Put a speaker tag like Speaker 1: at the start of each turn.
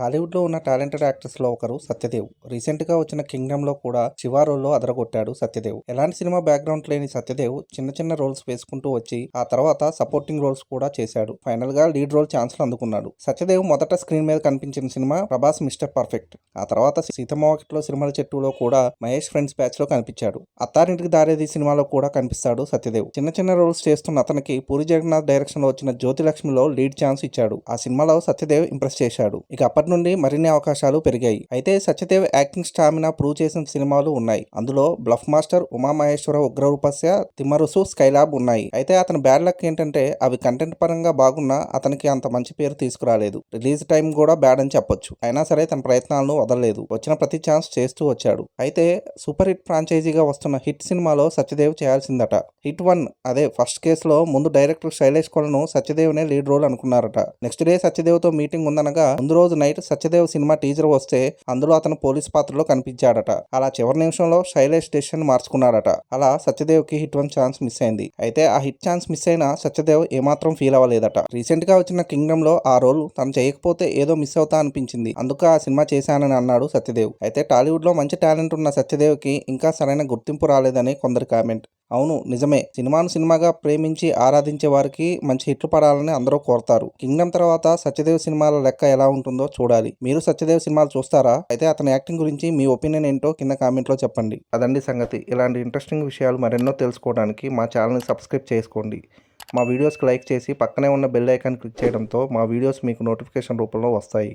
Speaker 1: టాలీవుడ్లో ఉన్న టాలెంటెడ్ యాక్టర్స్లో ఒకరు సత్యదేవ్. రీసెంట్గా వచ్చిన కింగ్డమ్లో కూడా శివ అదరగొట్టాడు సత్యదేవ్. ఎలాంటి సినిమా బ్యాక్గ్రౌండ్ లేని సత్యదేవ్ చిన్న చిన్న రోల్స్ వేసుకుంటూ వచ్చి ఆ తర్వాత సపోర్టింగ్ రోల్స్ కూడా చేశాడు. ఫైనల్గా లీడ్ రోల్ ఛాన్స్లు అందుకున్నాడు. సత్యదేవ్ మొదట స్క్రీన్ మీద కనిపించిన సినిమా ప్రభాస్ మిస్టర్ పర్ఫెక్ట్. ఆ తర్వాత సీతమ్మకిట్లో సినిమాల చెట్టులో కూడా మహేష్ ఫ్రెండ్స్ బ్యాచ్లో కనిపించాడు. అత్తారింటికి దారేది సినిమాలో కూడా కనిపిస్తాడు సత్యదేవ్. చిన్న చిన్న రోల్స్ చేస్తున్న అతనికి పూరి జగన్నాథ్ డైరెక్షన్లో వచ్చిన జ్యోతి లక్ష్మిలో లీడ్ ఛాన్స్ ఇచ్చాడు. ఆ సినిమాలో సత్యదేవ్ ఇంప్రెస్ చేశాడు. ఇక అప్పటి నుండి మరిన్ని అవకాశాలు పెరిగాయి. అయితే సత్యదేవ్ యాక్టింగ్ స్టామినా ప్రూవ్ చేసిన సినిమాలు ఉన్నాయి. అందులో bluff master Umamaheswara Ugraroopasya Thimmarusu Skylab ఉన్నాయి. అయితే అతని బ్యాడ్ లక్ ఏంటంటే అవి కంటెంట్ పరంగా బాగున్నా అతనికి అంత మంచి పేరు తీసుకురాలేదు. రిలీజ్ టైం కూడా బ్యాడ్ అని చెప్పొచ్చు. అయినా సరే తన ప్రయత్నాలను వదలలేదు. వచ్చిన ప్రతి ఛాన్స్ చేస్తూ వచ్చాడు. అయితే సూపర్ హిట్ ఫ్రాంచైజీగా వస్తున్న హిట్ సినిమాలో సత్యదేవ్ చేయాల్సిందట. Hit one. అదే ఫస్ట్ కేసులో ముందు డైరెక్టర్ శైలేష్ కొలను సత్యదేవ్నే లీడ్ రోల్ అనుకున్నారట. నెక్స్ట్ డే సత్యదేవ్తో మీటింగ్ ఉందనగా ముందు రోజు నైట్ సత్యదేవ్ సినిమా టీజర్ వస్తే అందులో అతను పోలీస్ పాత్రలో కనిపించాడట. అలా చివరి నిమిషంలో శైలేష్ డెసిషన్ మార్చుకున్నాడట. అలా సత్యదేవ్కి హిట్ వన్ ఛాన్స్ మిస్ అయింది. అయితే ఆ హిట్ ఛాన్స్ మిస్ అయిన సత్యదేవ్ ఏమాత్రం ఫీల్ అవ్వలేదట. రీసెంట్గా వచ్చిన కింగ్డమ్లో ఆ రోల్ తను చేయకపోతే ఏదో మిస్ అవుతా అనిపించింది. అందుకు ఆ సినిమా చేశానని అన్నాడు సత్యదేవ్. అయితే టాలీవుడ్లో మంచి టాలెంట్ ఉన్న సత్యదేవ్కి ఇంకా సరైన గుర్తింపు రాలేదని కొందరి కామెంట్. అవును నిజమే. సినిమాను సినిమాగా ప్రేమించి ఆరాధించే వారికి మంచి హిట్లు పడాలని అందరూ కోరతారు. కింగ్డమ్ తర్వాత సత్యదేవ్ సినిమాల లెక్క ఎలా ఉంటుందో చూడాలి. మీరు సత్యదేవ్ సినిమాలు చూస్తారా? అయితే అతని యాక్టింగ్ గురించి మీ ఒపీనియన్ ఏంటో కింద కామెంట్లో చెప్పండి. అదండి సంగతి. ఇలాంటి ఇంట్రెస్టింగ్ విషయాలు మరెన్నో తెలుసుకోవడానికి మా ఛానల్ని సబ్స్క్రైబ్ చేసుకోండి. మా వీడియోస్కి లైక్ చేసి పక్కనే ఉన్న బెల్ ఐకాన్ క్లిక్ చేయడంతో మా వీడియోస్ మీకు నోటిఫికేషన్ రూపంలో వస్తాయి.